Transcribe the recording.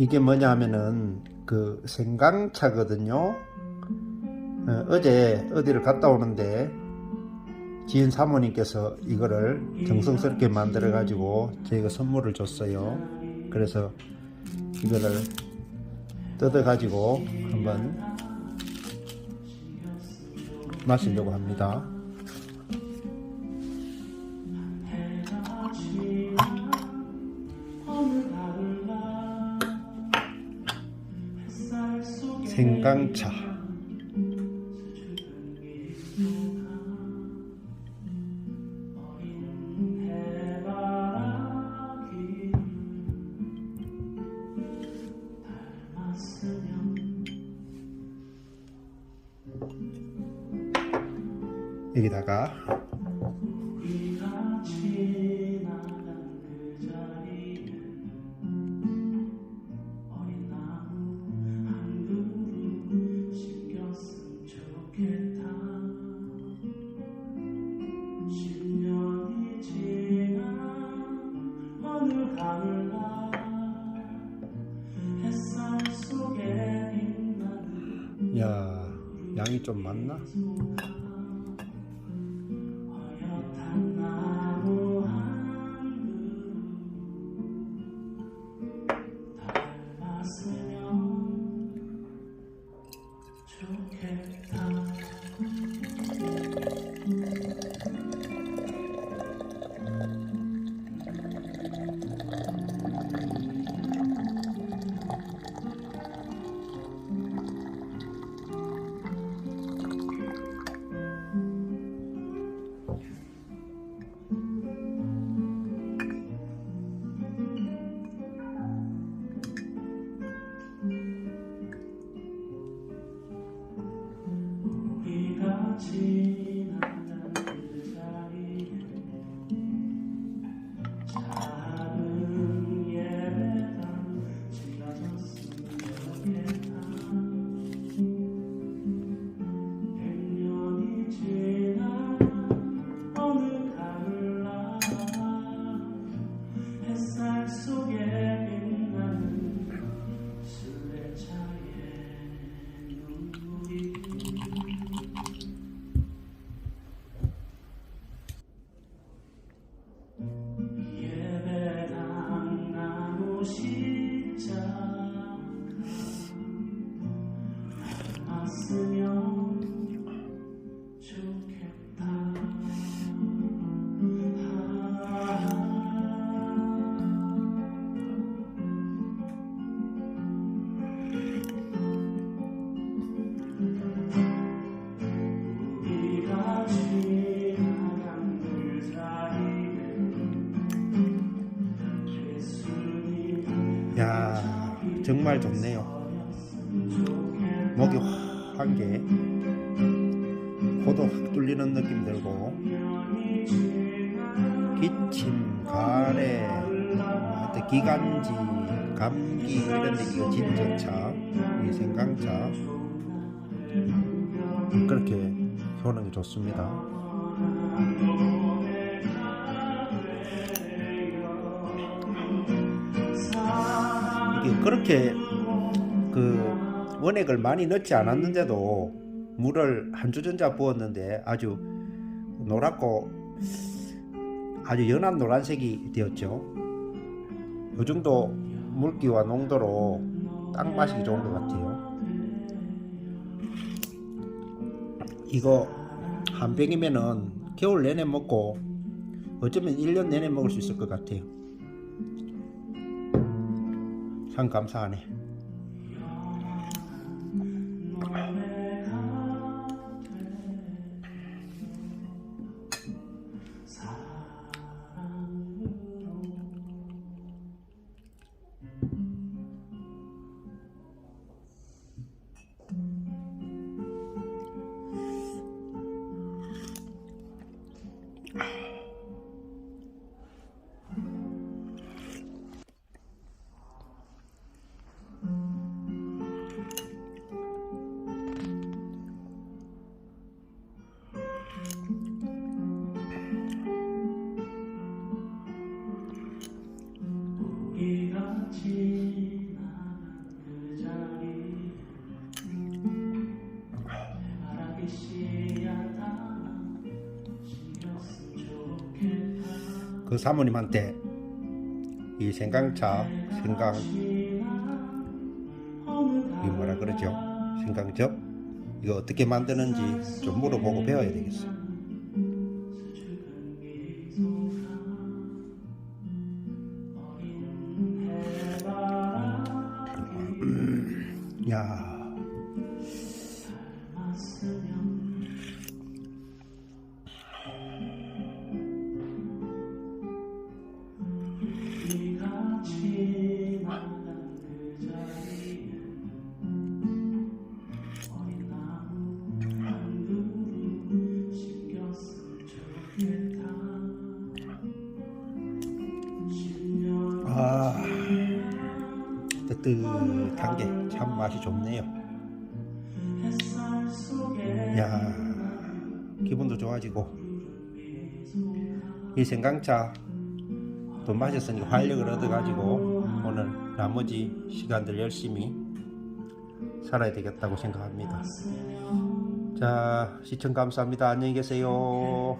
이게 뭐냐 하면은 그 생강차거든요. 어, 어제 어디를 갔다 오는데 지인 사모님께서 이거를 정성스럽게 만들어 가지고 저희가 선물을 줬어요. 그래서 이거를 뜯어 가지고 한번 마시려고 합니다. 생강차. 여기다가 양이 좀 많나? 우리가 야 정말 좋네요. 목이 확 한게 코도 확 뚫리는 느낌 들고 기침, 가래, 하여튼 기관지, 감기 이런 데 이거 진짜 차, 이 생강차 그렇게 효능이 좋습니다. 이게 그렇게 그 원액을 많이 넣지 않았는데도 물을 한 주전자 부었는데 아주 노랗고 아주 연한 노란색이 되었죠. 이 정도 물기와 농도로 딱 마시기 좋은 것 같아요. 이거 한 병이면은 겨울 내내 먹고 어쩌면 1년 내내 먹을 수 있을 것 같아요. 참 감사하네. 우 그 사모님한테 이 생강차 생강 이 뭐라 그러죠? 생강즙? 이거 어떻게 만드는지 좀 물어보고 배워야 되겠어. 야 아, 뜨뜻한 게 참 맛이 좋네요. 야, 기분도 좋아지고 이 생강차 또 마셨으니 활력을 얻어가지고 오늘 나머지 시간들 열심히 살아야 되겠다고 생각합니다. 자, 시청 감사합니다. 안녕히 계세요.